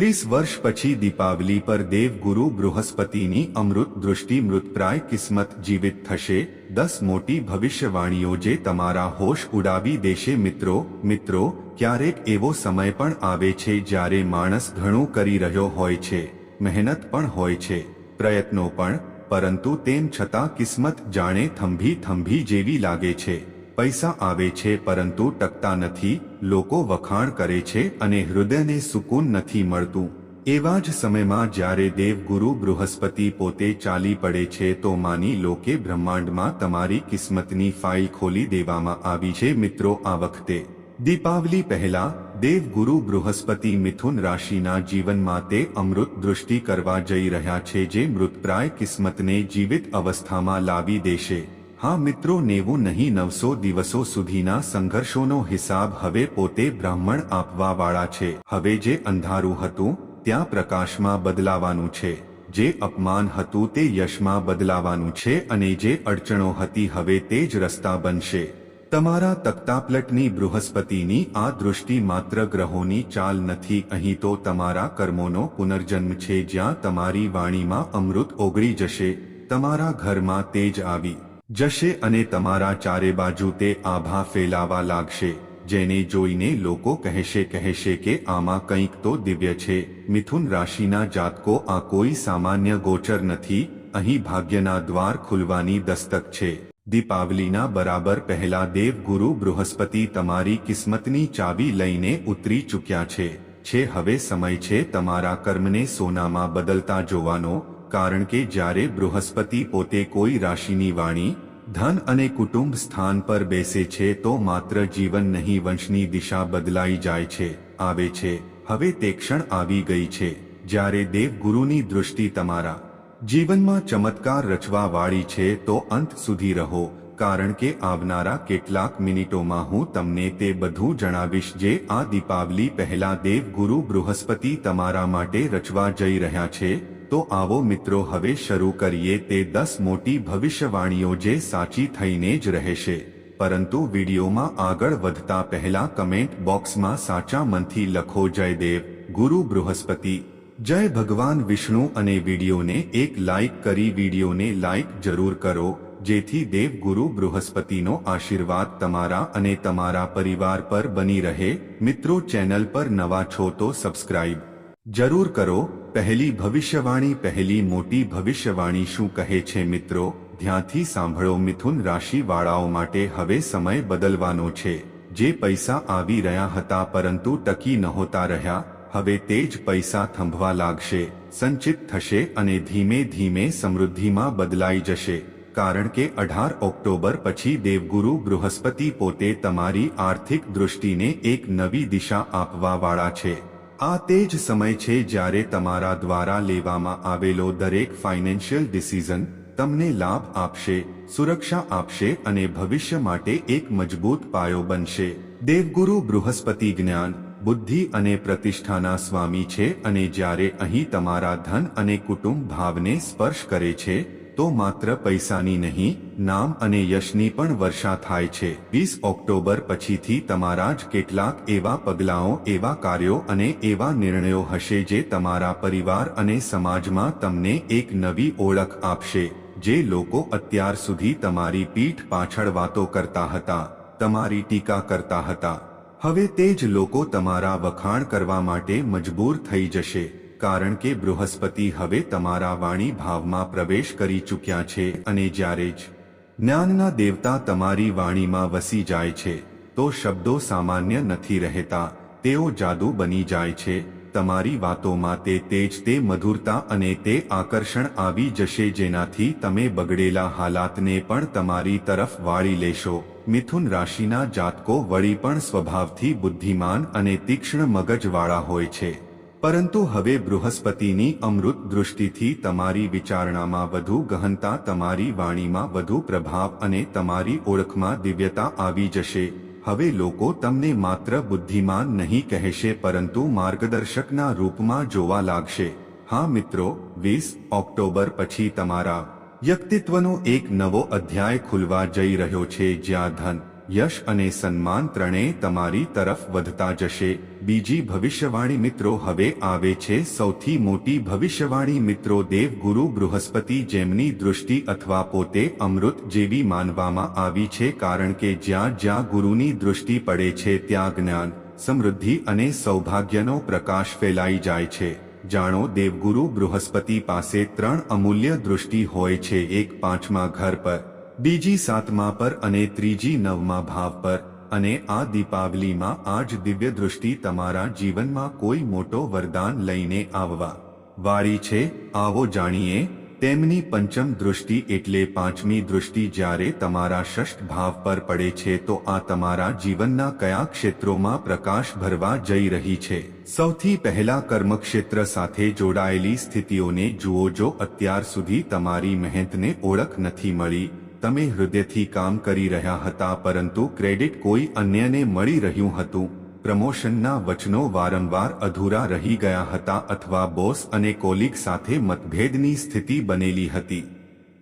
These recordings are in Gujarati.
ત્રીસ વર્ષ પછી દીપાવલી પર દેવગુરુ બૃહસ્પતિની અમૃત દૃષ્ટિ મૃતપ્રાય કિસ્મત જીવિત થશે. દસ મોટી ભવિષ્યવાણીઓ જે તમારા હોશ ઉડાવી દેશે. મિત્રો મિત્રો, ક્યારેક એવો સમય પણ આવે છે જ્યારે માણસ ઘણું કરી રહ્યો હોય છે. મહેનત પણ હોય છે. પ્રયત્નો પણ, પરંતુ તેમ છતાં કિસ્મત જાણે થંભી થંભી જેવી લાગે છે. પૈસા આવે છે પરંતુ ટકતા નથી, લોકો વખાણ કરે છે અને હૃદયને સુકૂન નથી મળતું. એવા જ સમયમાં જ્યારે દેવગુરુ બૃહસ્પતિ પોતે ચાલી પડે છે તો માની લો કે બ્રહ્માંડમાં તમારી કિસ્મતની ફાઇલ ખોલી દેવામાં આવી છે મિત્રો આ વખતે. દીપાવલી પહેલા, દેવગુરુ બૃહસ્પતિ મિથુન રાશિના જીવનમાં તે અમૃત દૃષ્ટિ કરવા જઈ રહ્યા છે જે મૃતપ્રાય કિસ્મતને જીવિત અવસ્થામાં લાવી દેશે. હા મિત્રો, નેવું નહીં, નવસો દિવસો સુધીના સંઘર્ષોનો હિસાબ હવે પોતે બ્રાહ્મણ આપવા વાળા છે. હવે જે અંધારું હતું, ત્યાં પ્રકાશમાં બદલાવાનું છે. જે અપમાન હતું, તે યશમાં બદલાવાનું છે અને જે અડચણો હતી, હવે તે જ રસ્તા બનશે. તમારા તખ્તાપલટની બૃહસ્પતિની આ દૃષ્ટિ માત્ર ગ્રહોની ચાલ નથી, અહીં તો તમારા કર્મોનો પુનર્જન્મ છે, જ્યાં તમારી વાણીમાં અમૃત ઓગળી જશે. તમારા ઘરમાં તેજ આવી. જશે અને તમારા ચારે બાજુ તે આભા ફેલાવા લાગશે, જેને જોઈને લોકો કહેશે કહેશે કે આમાં કંઈક તો દિવ્ય છે. મિથુન રાશિના જાતકો, આ કોઈ સામાન્ય ગોચર નથી. અહીં ભાગ્યના દ્વાર ખુલવાની દસ્તક છે. દીપાવલીના બરાબર પહેલા દેવગુરુ બૃહસ્પતિ તમારી કિસ્મતની ચાવી લઈને ઉતરી ચૂક્યા છે. છે, હવે સમય છે તમારા કર્મને સોનામાં બદલતા જોવાનો. કારણ કે જ્યારે બૃહસ્પતિ પોતે કોઈ રાશિની વાણી, ધન અને કુટુંબ સ્થાન પર બેસે છે તો માત્ર જીવન નહીં, વંશની દિશા બદલાઈ જાય છે, આવે છે. હવે તે ક્ષણ આવી ગઈ છે, જ્યારે દેવગુરુની દૃષ્ટિ તમારા જીવનમાં ચમત્કાર રચવા વાળી છે તો અંત સુધી રહો, કારણ કે આવનારા કેટલાક મિનિટોમાં હું તમને તે બધું જણાવીશ જે આ દીપાવલી પહેલા દેવગુરુ બૃહસ્પતિ તમારા માટે રચવા જઈ રહ્યા છે તો આવો મિત્રો, હવે શરૂ કરીએ તે દસ મોટી ભવિષ્યવાણીઓ જે સાચી થઈને જ રહેશે. પરંતુ વિડીયોમાં આગળ વધતા પહેલા કમેન્ટ બોક્સમાં સાચા મનથી લખો જયદેવ ગુરુ બૃહસ્પતિ, જય ભગવાન વિષ્ણુ અને વિડીયોને એક લાઇક કરી વિડીયોને લાઇક જરૂર કરો, જેથી દેવ ગુરુ બૃહસ્પતિનો આશીર્વાદ તમારા અને તમારા પરિવાર પર બની રહે. મિત્રો, ચેનલ પર નવા છો તો સબસ્ક્રાઇબ જરૂર કરો. પહેલી ભવિષ્યવાણી, પહેલી મોટી ભવિષ્યવાણી શું કહે છે મિત્રો? ધ્યાનથી સાંભળો, મિથુન રાશિ વાળાઓ માટે હવે સમય બદલવાનો છે. જે પૈસા આવી રહ્યા હતા પરંતુ ટકી નહોતા રહ્યા, હવે તે જ પૈસા થંભવા લાગશે. સંચિત થશે અને ધીમે ધીમે સમૃદ્ધિમાં બદલાઈ જશે. કારણ કે અઢાર ઓક્ટોબર પછી દેવગુરુ બૃહસ્પતિ પોતે તમારી આર્થિક દૃષ્ટિને એક નવી દિશા આપવા વાળા છે. આ તે જ સમય છે જ્યારે તમારા દ્વારા લેવામાં આવેલો દરેક ફાઇનાન્શિયલ ડિસિઝન તમને લાભ આપશે, સુરક્ષા આપશે અને ભવિષ્ય માટે એક મજબૂત પાયો બનશે. દેવગુરુ બૃહસ્પતિ જ્ઞાન, બુદ્ધિ અને પ્રતિષ્ઠાના સ્વામી છે અને જ્યારે અહીં તમારા ધન અને કુટુંબ ભાવને સ્પર્શ કરે છે તો માત્ર પૈસાની નહીં, નામ અને યશની પણ વર્ષા થાય છે. વીસ ઓક્ટોબર પછીથી તમારા જ કેટલાક એવા પગલાઓ, એવા કાર્યો અને એવા નિર્ણયો હશે જે તમારા પરિવાર અને સમાજમાં તમને એક નવી ઓળખ આપશે, જે લોકો અત્યાર સુધી તમારી પીઠ પાછળ વાતો કરતા હતા, તમારી ટીકા કરતા હતા. હવે તે જ લોકો તમારા વખાણ કરવા માટે મજબૂર થઈ જશે. કારણ કે બૃહસ્પતિ હવે તમારા વાણી ભાવમાં પ્રવેશ કરી ચૂક્યા છે અને જ્યારે જ જ્ઞાનના દેવતા તમારી વાણીમાં વસી જાય છે, તો શબ્દો સામાન્ય નથી રહેતા, તેઓ જાદુ બની જાય છે. તમારી વાતોમાં તે તેજ, તે મધુરતા અને તે આકર્ષણ આવી જશે જેનાથી તમે બગડેલા હાલાતને પણ તમારી તરફ વાળી લેશો. મિથુન રાશિના જાતકો વળી પણ સ્વભાવથી બુદ્ધિમાન અને તીક્ષ્ણ મગજવાળા હોય છે. પરંતુ હવે બૃહસ્પતિની અમૃત દૃષ્ટિથી તમારી વિચારણામાં વધુ ગહનતા તમારી વાણીમાં વધુ પ્રભાવ અને તમારી ઓળખમાં દિવ્યતા આવી જશે. હવે લોકો તમને માત્ર બુદ્ધિમાન નહીં કહેશે પરંતુ માર્ગદર્શકના રૂપમાં જોવા લાગશે. હા મિત્રો, વીસ ઓક્ટોબર પછી તમારા વ્યક્તિત્વનો એક નવો અધ્યાય ખુલવા જઈ રહ્યો છે જ્યાં ધન, યશ અને સન્માન ત્રણેય તમારી તરફ વધતા જશે. બીજી ભવિષ્યવાણી મિત્રો હવે આવે છે સૌથી મોટી ભવિષ્યવાણી મિત્રો દેવ ગુરુ બૃહસ્પતિ જેમની દૃષ્ટિ અથવા પોતે અમૃત જેવી માનવામાં આવી છે કારણ કે જ્યાં જ્યાં ગુરુની દૃષ્ટિ પડે છે ત્યાં જ્ઞાન, સમૃદ્ધિ અને સૌભાગ્યનો પ્રકાશ ફેલાઈ જાય છે. જાણો દેવગુરુ બૃહસ્પતિ પાસે ત્રણ અમૂલ્ય દૃષ્ટિ હોય છે, એક પાંચમા ઘર પર, બીજી સાતમા પર અને ત્રીજી નવમા ભાવ પર. અને આ દીપાવલીમાં આ જ દિવ્ય દૃષ્ટિ તમારા જીવનમાં કોઈ મોટો વરદાન લઈને આવવા વાળી છે. આવો જાણીએ, તેમની પંચમ દૃષ્ટિ એટલે પાંચમી દૃષ્ટિ જ્યારે તમારા ષષ્ઠ ભાવ પર પડે છે તો આ તમારા જીવનના કયા ક્ષેત્રોમાં પ્રકાશ ભરવા જઈ રહી છે. સૌથી પહેલા કર્મક્ષેત્ર સાથે જોડાયેલી સ્થિતિઓને જુઓ જો અત્યાર સુધી તમારી મહેનતને ઓળખ નથી મળી તમે હૃદયથી કામ કરી રહ્યા હતા પરંતુ ક્રેડિટ કોઈ અન્યને મળી રહ્યું હતું. પ્રમોશનના વચનો વારંવાર અધૂરા રહી ગયા હતા અથવા બોસ અને કોલિગ સાથે મતભેદની સ્થિતિ બનેલી હતી.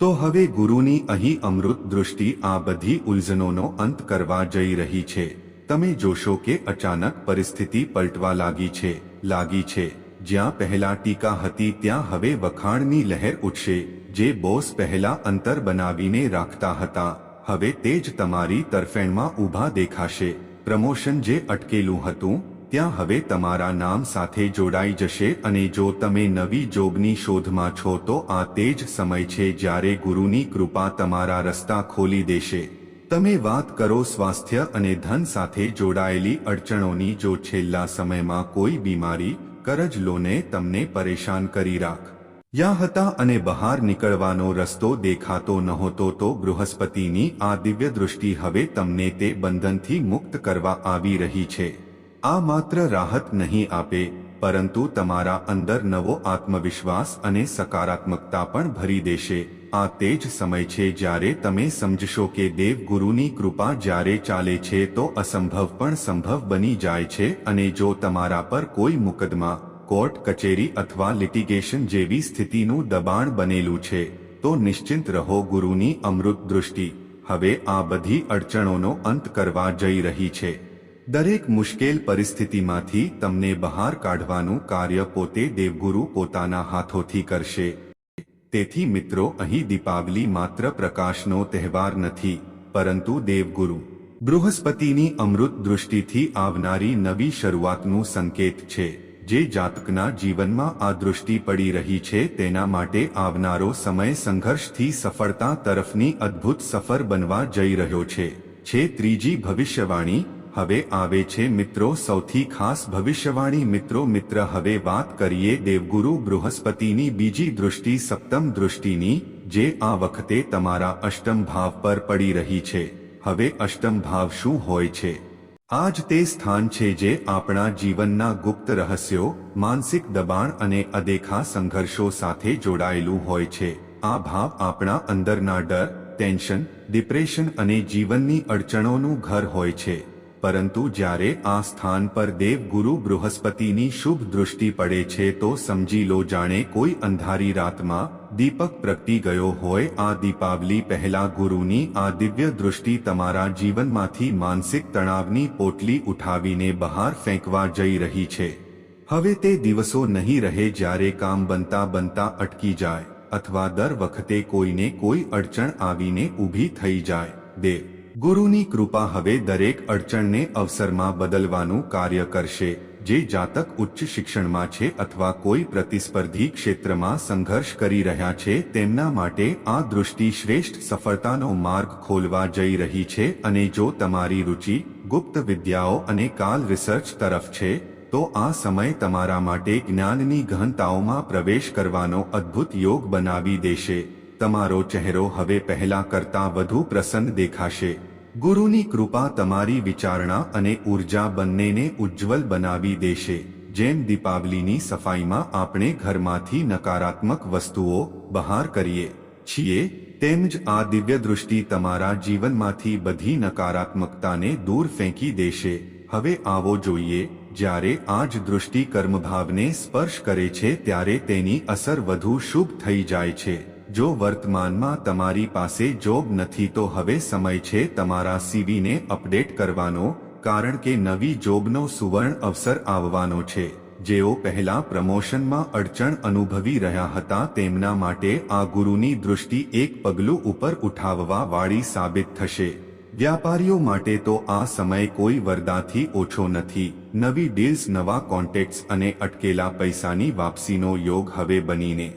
તો હવે ગુરુની અહીં અમૃત દૃષ્ટિ આ બધી ઉલઝનોનો અંત કરવા જઈ રહી છે. તમે જોશો કે અચાનક પરિસ્થિતિ પલટવા લાગી છે લાગી છે. જ્યાં પહેલા ટીકા હતી ત્યાં હવે વખાણની લહેર ઉઠશે. જે બોસ પહેલા અંતર બનાવીને રાખતા હતા. હવે તે જ તમારી તરફેણમાં ઊભા દેખાશે. પ્રમોશન જે અટકેલું હતું, ત્યાં હવે તમારા નામ સાથે જોડાઈ જશે અને જો તમે નવી જોબની શોધમાં છો તો આ તે જ સમય છે જ્યારે ગુરુની કૃપા તમારા રસ્તા ખોલી દેશે. તમે વાત કરો સ્વાસ્થ્ય અને ધન સાથે જોડાયેલી અડચણોની જો છેલ્લા સમયમાં કોઈ બીમારી કરજ લોને તમને પરેશાન કરી રાખ. યા હતા અને બહાર નીકળવાનો રસ્તો દેખાતો નહોતો તો બૃહસ્પતિની આ દિવ્ય દૃષ્ટિ હવે તમને તે બંધનથી મુક્ત કરવા આવી રહી છે. આ માત્ર રાહત નહીં આપે પરંતુ તમારા અંદર નવો આત્મવિશ્વાસ અને સકારાત્મકતા પણ ભરી દેશે. આ તે જ સમય છે જ્યારે તમે સમજશો કે દેવ ગુરુની કૃપા જ્યારે ચાલે છે તો અસંભવ પણ સંભવ બની જાય છે અને જો તમારા પર કોઈ મુકદમા કોર્ટ, કચેરી અથવા લિટિગેશન જેવી સ્થિતિનું દબાણ બનેલું છે, તો નિશ્ચિંત રહો ગુરુની અમૃત દૃષ્ટિ. હવે આ બધી અડચણોનો અંત કરવા જઈ રહી છે. દરેક મુશ્કેલ પરિસ્થિતિમાંથી તમને બહાર કાઢવાનું કાર્ય પોતે દેવગુરુ પોતાના હાથોથી કરશે. તેથી મિત્રો, અહીં દીપાવલી માત્ર પ્રકાશનો તહેવાર નથી, પરંતુ દેવગુરુ. બૃહસ્પતિની અમૃત દૃષ્ટિથી આવનારી નવી શરૂઆતનું સંકેત છે, જે જાતકના જીવનમાં આ દૃષ્ટિ પડી રહી છે તેના માટે આવનારો સમય સંઘર્ષથી સફળતા તરફની અદ્ભુત સફર બનવા જઈ રહ્યો છે. છે ત્રીજી ભવિષ્યવાણી હવે આવે છે મિત્રો, સૌથી ખાસ ભવિષ્યવાણી મિત્રો, મિત્ર, હવે વાત કરીએ દેવગુરુ બૃહસ્પતિની બીજી દૃષ્ટિ, સપ્તમ દૃષ્ટિની, જે આ વખતે તમારા અષ્ટમ ભાવ પર પડી રહી છે. હવે અષ્ટમ ભાવ શું હોય છે? આજ તે સ્થાન છે જે આપણા જીવનના ગુપ્ત રહસ્યો, માનસિક દબાણ અને અદેખા સંઘર્ષો સાથે જોડાયેલું હોય છે. આ ભાવ આપણા અંદરના ડર, ટેન્શન, ડિપ્રેશન અને જીવનની અડચણોનું ઘર હોય છે. પરંતુ જ્યારે આ સ્થાન પર દેવ ગુરુ બૃહસ્પતિની શુભ દૃષ્ટિ પડે છે તો સમજી લો જાણે કોઈ અંધારી રાતમાં દીપક પ્રગટી ગયો હોય આ દીપાવલી પહેલા ગુરુની આ દિવ્ય દૃષ્ટિ તમારા જીવનમાંથી માનસિક તણાવની પોટલી ઉઠાવીને બહાર ફેંકવા જઈ રહી છે. હવે તે દિવસો નહીં રહે જ્યારે કામ બનતા બનતા અટકી જાય, અથવા દર વખતે કોઈને કોઈ અડચણ આવીને ઊભી થઈ જાય, દેવ. ગુરુની કૃપા હવે દરેક અડચણને અવસરમાં બદલવાનું કાર્ય કરશે. જે જાતક ઉચ્ચ શિક્ષણમાં છે અથવા કોઈ પ્રતિસ્પર્ધી ક્ષેત્રમાં સંઘર્ષ કરી રહ્યા છે, તેમના માટે આ દૃષ્ટિ શ્રેષ્ઠ સફળતાનો માર્ગ ખોલવા જઈ રહી છે અને જો તમારી રુચિ, ગુપ્ત વિદ્યાઓ અને કાલ રિસર્ચ તરફ છે, તો આ સમય તમારા માટે જ્ઞાનની ગહનતાઓમાં પ્રવેશ કરવાનો અદ્ભુત યોગ બનાવી દેશે. તમારો ચહેરો હવે પહેલા કરતાં વધુ પ્રસન્ન દેખાશે. ગુરુની કૃપા તમારી વિચારણા અને ઊર્જા બંનેને ઉજ્જવલ બનાવી દેશે. જેમ દીપાવલીની સફાઈમાં આપણે ઘરમાંથી નકારાત્મક વસ્તુઓ બહાર કરીએ છીએ તેમજ આ દિવ્ય દૃષ્ટિ તમારા જીવનમાંથી બધી નકારાત્મકતાને દૂર ફેંકી દેશે. હવે આવો જોઈએ, જ્યારે આ જ દૃષ્ટિ કર્મભાવને સ્પર્શ કરે છે, ત્યારે તેની અસર વધુ શુભ થઈ જાય છે. જો વર્તમાનમાં તમારી પાસે જોબ નથી તો હવે સમય છે તમારા સીવીને અપડેટ કરવાનો, કારણ કે નવી જોબનો સુવર્ણ અવસર આવવાનો છે. જેઓ પહેલા પ્રમોશનમાં અડચણ અનુભવી રહ્યા હતા તેમના માટે આ ગુરુની દૃષ્ટિ એક પગલું ઉપર ઉઠાવવા વાળી સાબિત થશે. વ્યાપારીઓ માટે તો આ સમય કોઈ વરદાથી ઓછો નથી. નવી ડીલ્સ નવા કોન્ટેક્ટ્સ અને અટકેલા પૈસાની વાપસીનો યોગ હવે બનીને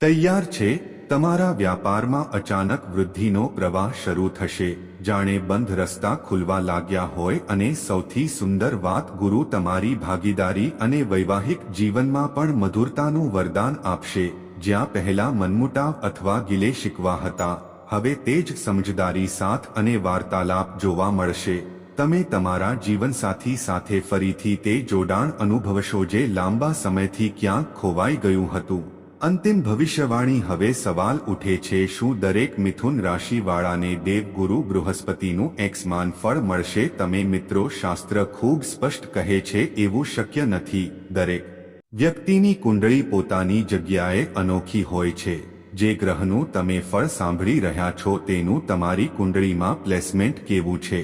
તૈયાર છે. તમારા વ્યાપારમાં અચાનક વૃદ્ધિનો પ્રવાહ શરૂ થશે. જાણે બંધ રસ્તા ખુલવા લાગ્યા હોય અને સૌથી સુંદર વાત ગુરુ તમારી ભાગીદારી અને વૈવાહિક જીવનમાં પણ મધુરતાનું વરદાન આપશે. જ્યાં પહેલા મનમુટાવ અથવા ગિલે શીખવા હતા. હવે તે જ સમજદારી સાથ અને વાર્તાલાપ જોવા મળશે. તમે તમારા જીવનસાથી સાથે ફરીથી તે જોડાણ અનુભવશો જે લાંબા સમયથી ક્યાંક ખોવાઈ ગયું હતું. અંતિમ ભવિષ્યવાણી હવે સવાલ ઉઠે છે, શું દરેક મિથુન રાશિવાળાને દેવગુરુ બૃહસ્પતિનું એક્સમાન ફળ મળશે? તમે મિત્રો, શાસ્ત્ર ખૂબ સ્પષ્ટ કહે છે, એવું શક્ય નથી. દરેક વ્યક્તિની કુંડળી પોતાની જગ્યાએ અનોખી હોય છે. જે ગ્રહનું તમે ફળ સાંભળી રહ્યા છો, તેનું તમારી કુંડળીમાં પ્લેસમેન્ટ કેવું છે?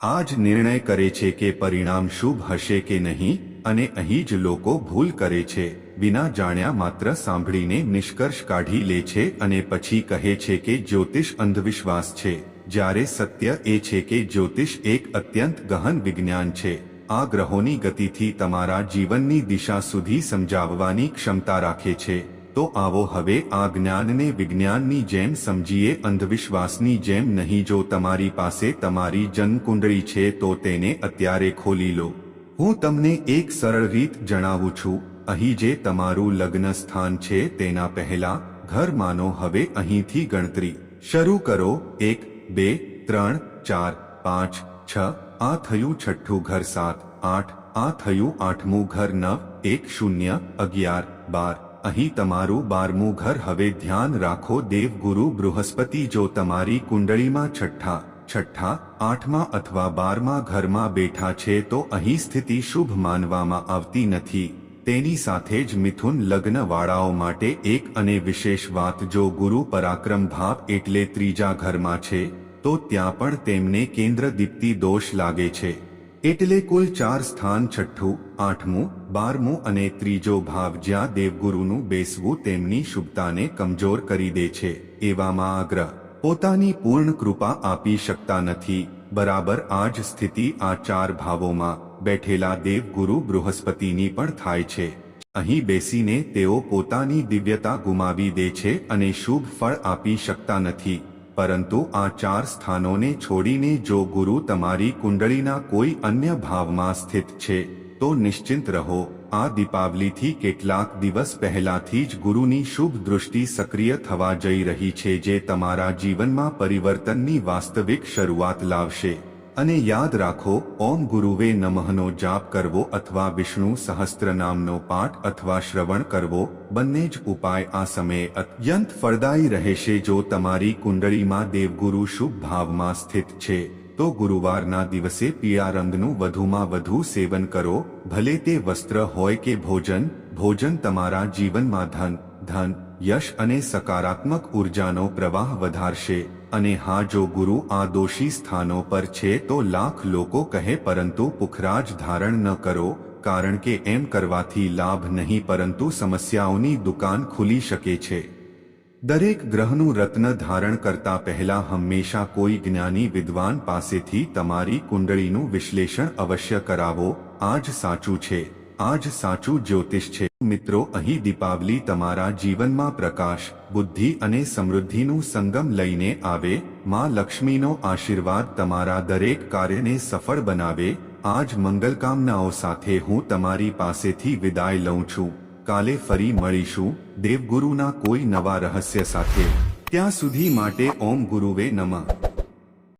આ જ નિર્ણય કરે છે કે પરિણામ શુભ હશે કે નહીં, અને અહીં જ લોકો ભૂલ કરે છે. વિના જાણ્યા માત્ર સાંભળીને નિષ્કર્ષ કાઢી લે છે અને પછી કહે છે કે જ્યોતિષ અંધવિશ્વાસ છે. જ્યારે સત્ય એ છે કે જ્યોતિષ એક અત્યંત ગહન વિજ્ઞાન છે. આ ગ્રહોની ગતિથી તમારા જીવનની દિશા સુધી સમજાવવાની ક્ષમતા રાખે છે. તો આવો હવે આ જ્ઞાનને વિજ્ઞાનની જેમ સમજીએ, અંધવિશ્વાસની જેમ નહીં, જો તમારી પાસે તમારી જન્મકુંડળી છે તો તેને અત્યારે ખોલી લો. હું તમને એક સરળ રીત જણાવું છું. અહીં જે તમારું લગ્ન સ્થાન છે તેના પહેલા, ઘર માનો હવે અહીંથી ગણતરી. શરૂ કરો, એક, બે, ત્રણ, ચાર, પાંચ, છ, આ થયું છઠ્ઠું ઘર સાત, આઠ, આ થયું આઠમું ઘર નવ, એક શૂન્ય, અગિયાર, બાર. અહીં તમારું બારમું ઘર હવે ધ્યાન રાખો દેવગુરુ બૃહસ્પતિ જો તમારી કુંડળીમાં છઠ્ઠા છઠ્ઠા, આઠમા અથવા બારમા ઘરમાં બેઠા છે તો અહીં સ્થિતિ શુભ માનવામાં આવતી નથી. તેની સાથે જ મિથુન લગ્નવાળાઓ માટે એક અને વિશેષ વાત, જો ગુરુ પરાક્રમ ભાવ એટલે ત્રીજા ઘરમાં છે, તો ત્યાં પણ તેમને કેન્દ્ર દીપ્તિ દોષ લાગે છે. એટલે કુલ ચાર સ્થાન છઠ્ઠું, આઠમું, બારમું અને ત્રીજો ભાવ જ્યાં દેવગુરુનું બેસવું તેમની શુભતાને કમજોર કરી દે છે, એવામાં આગ્રહ. પોતાની પૂર્ણ કૃપા આપી શકતા નથી. બરાબર આ જ સ્થિતિ આ ચાર ભાવોમાં. બેઠેલા દેવગુરુ બૃહસ્પતિની પણ થાય છે. અહીં બેસીને તેઓ પોતાની દિવ્યતા ગુમાવી દે છે અને શુભ ફળ આપી શકતા નથી. પરંતુ આ ચાર સ્થાનોને છોડીને જો ગુરુ તમારી કુંડળીના કોઈ અન્ય ભાવમાં સ્થિત છે, તો નિશ્ચિંત રહો. આ દીપાવલીથી કેટલાક દિવસ પહેલાથી જ ગુરુની શુભ દૃષ્ટિ સક્રિય થવા જઈ રહી છે જે તમારા જીવનમાં પરિવર્તનની વાસ્તવિક શરૂઆત લાવશે. અને યાદ રાખો, ઓમ ગુરુવે નમઃનો જાપ કરવો અથવા વિષ્ણુ સહસ્ત્ર નામનો પાઠ અથવા શ્રવણ કરવો, બંને જ ઉપાય આ સમયે અત્યંત ફળદાયી રહેશે જો તમારી કુંડળીમાં દેવગુરુ શુભ ભાવમાં સ્થિત છે. તો ગુરુવારના દિવસે પીળા રંગનું વધુમાં વધુ સેવન કરો, ભલે તે વસ્ત્ર હોય કે ભોજન ભોજન તમારા જીવનમાં ધન ધન, યશ અને સકારાત્મક ઉર્જાનો પ્રવાહ વધારશે. અને હા, જો ગુરુ આ દોષી સ્થાનો પર છે, તો લાખ લોકો કહે, પરંતુ પુખરાજ ધારણ ન કરો, કારણ કે એમ કરવાથી લાભ નહીં, પરંતુ સમસ્યાઓની દુકાન ખુલી શકે છે. દરેક ગ્રહનું રત્ન ધારણ કરતા પહેલા હંમેશા કોઈ જ્ઞાની વિદ્વાન પાસેથી તમારી કુંડળીનું વિશ્લેષણ અવશ્ય કરાવો, આ જ સાચું છે. આ જ સાચું જ્યોતિષ છે. મિત્રો, અહીં દીપાવલી તમારા જીવનમાં પ્રકાશ, બુદ્ધિ અને સમૃદ્ધિનું સંગમ લઈને આવે. માં લક્ષ્મીનો આશીર્વાદ તમારા દરેક કાર્યને સફળ બનાવે. આજ મંગલકામનાઓ સાથે હું તમારી પાસેથી વિદાય લઉં છું. કાલે ફરી મળીશું. દેવગુરુના કોઈ નવા રહસ્ય સાથે. ત્યાં સુધી માટે ઓમ ગુરુવે નમઃ.